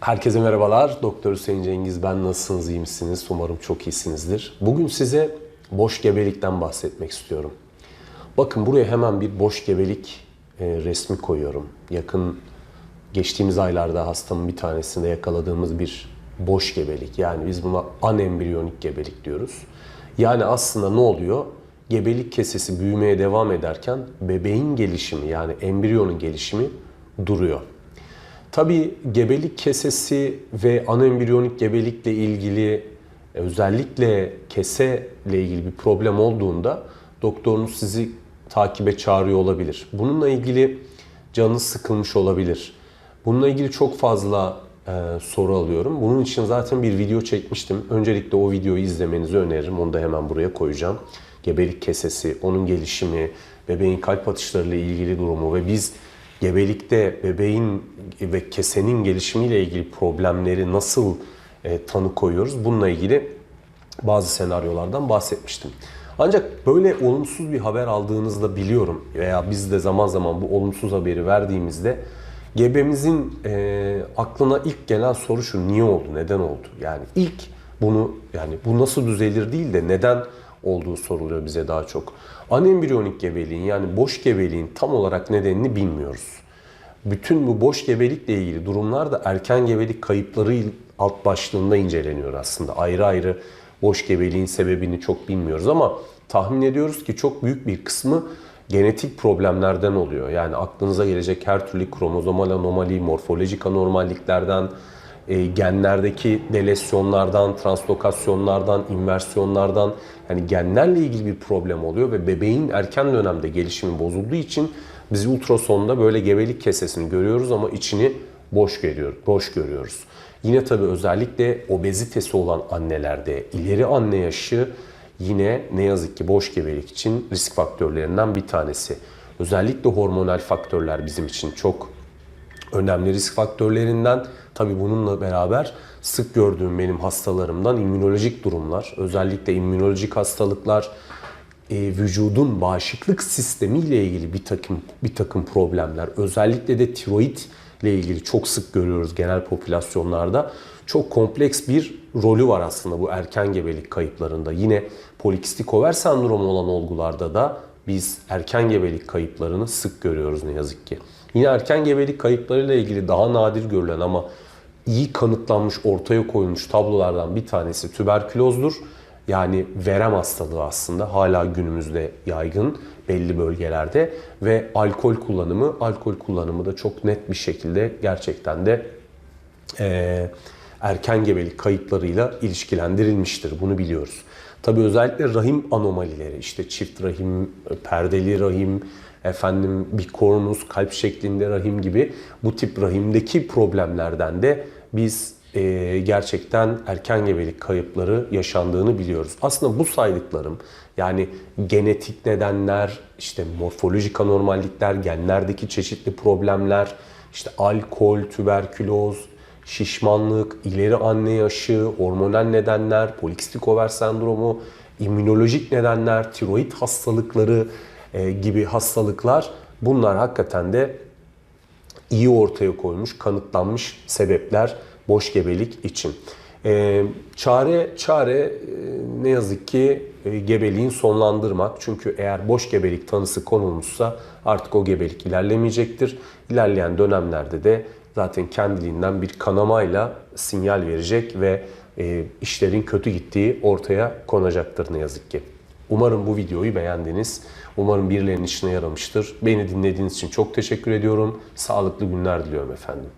Herkese merhabalar. Doktor Hüseyin Cengiz ben. Nasılsınız, iyi misiniz? Umarım çok iyisinizdir. Bugün size boş gebelikten bahsetmek istiyorum. Bakın buraya hemen bir boş gebelik e, resmi koyuyorum. Yakın geçtiğimiz aylarda hastamın bir tanesinde yakaladığımız bir boş gebelik. Yani biz buna anembriyonik gebelik diyoruz. Yani aslında ne oluyor? Gebelik kesesi büyümeye devam ederken bebeğin gelişimi yani embriyonun gelişimi duruyor. Tabii gebelik kesesi ve anembriyonik gebelikle ilgili e, özellikle kese ile ilgili bir problem olduğunda doktorunuz sizi takibe çağırıyor olabilir. Bununla ilgili canınız sıkılmış olabilir. Bununla ilgili çok fazla e, soru alıyorum. Bunun için zaten bir video çekmiştim. Öncelikle o videoyu izlemenizi öneririm. Onu da hemen buraya koyacağım. Gebelik kesesi, onun gelişimi, bebeğin kalp atışlarıyla ilgili durumu ve biz gebelikte bebeğin ve kesenin gelişimiyle ilgili problemleri nasıl e, tanı koyuyoruz? Bununla ilgili bazı senaryolardan bahsetmiştim. Ancak böyle olumsuz bir haber aldığınızda biliyorum veya biz de zaman zaman bu olumsuz haberi verdiğimizde gebemizin e, aklına ilk gelen soru şu niye oldu, neden oldu? Yani ilk bunu yani bu nasıl düzelir değil de neden olduğu soruluyor bize daha çok. Anembriyonik gebeliğin yani boş gebeliğin tam olarak nedenini bilmiyoruz. Bütün bu boş gebelikle ilgili durumlar da erken gebelik kayıpları alt başlığında inceleniyor aslında. Ayrı ayrı boş gebeliğin sebebini çok bilmiyoruz ama tahmin ediyoruz ki çok büyük bir kısmı genetik problemlerden oluyor. Yani aklınıza gelecek her türlü kromozomal anomali, morfolojik anormalliklerden, e, genlerdeki delesyonlardan, translokasyonlardan, inversiyonlardan yani genlerle ilgili bir problem oluyor ve bebeğin erken dönemde gelişimi bozulduğu için biz ultrasonda böyle gebelik kesesini görüyoruz ama içini boş görüyor, boş görüyoruz. Yine tabii özellikle obezitesi olan annelerde ileri anne yaşı yine ne yazık ki boş gebelik için risk faktörlerinden bir tanesi. Özellikle hormonal faktörler bizim için çok önemli risk faktörlerinden. Tabi bununla beraber sık gördüğüm benim hastalarımdan immünolojik durumlar, özellikle immünolojik hastalıklar, e, vücudun bağışıklık sistemiyle ilgili bir takım bir takım problemler, özellikle de tiroid ile ilgili çok sık görüyoruz genel popülasyonlarda. Çok kompleks bir rolü var aslında bu erken gebelik kayıplarında. Yine polikistik over sendromu olan olgularda da biz erken gebelik kayıplarını sık görüyoruz ne yazık ki. Yine erken gebelik kayıplarıyla ilgili daha nadir görülen ama iyi kanıtlanmış, ortaya koyulmuş tablolardan bir tanesi tüberkülozdur. Yani verem hastalığı aslında hala günümüzde yaygın belli bölgelerde ve alkol kullanımı, alkol kullanımı da çok net bir şekilde gerçekten de e, erken gebelik kayıplarıyla ilişkilendirilmiştir. Bunu biliyoruz. Tabi özellikle rahim anomalileri, işte çift rahim, perdeli rahim, efendim bir kornus, kalp şeklinde rahim gibi bu tip rahimdeki problemlerden de biz e, gerçekten erken gebelik kayıpları yaşandığını biliyoruz. Aslında bu saydıklarım yani genetik nedenler, işte morfolojik anormallikler, genlerdeki çeşitli problemler, işte alkol, tüberküloz, şişmanlık, ileri anne yaşı, hormonal nedenler, polikistik over sendromu, immünolojik nedenler, tiroid hastalıkları e, gibi hastalıklar bunlar hakikaten de iyi ortaya koymuş, kanıtlanmış sebepler boş gebelik için. E, çare çare e, ne yazık ki e, gebeliğin sonlandırmak. Çünkü eğer boş gebelik tanısı konulmuşsa artık o gebelik ilerlemeyecektir. İlerleyen dönemlerde de zaten kendiliğinden bir kanamayla sinyal verecek ve e, işlerin kötü gittiği ortaya konacaktır ne yazık ki. Umarım bu videoyu beğendiniz. Umarım birilerinin işine yaramıştır. Beni dinlediğiniz için çok teşekkür ediyorum. Sağlıklı günler diliyorum efendim.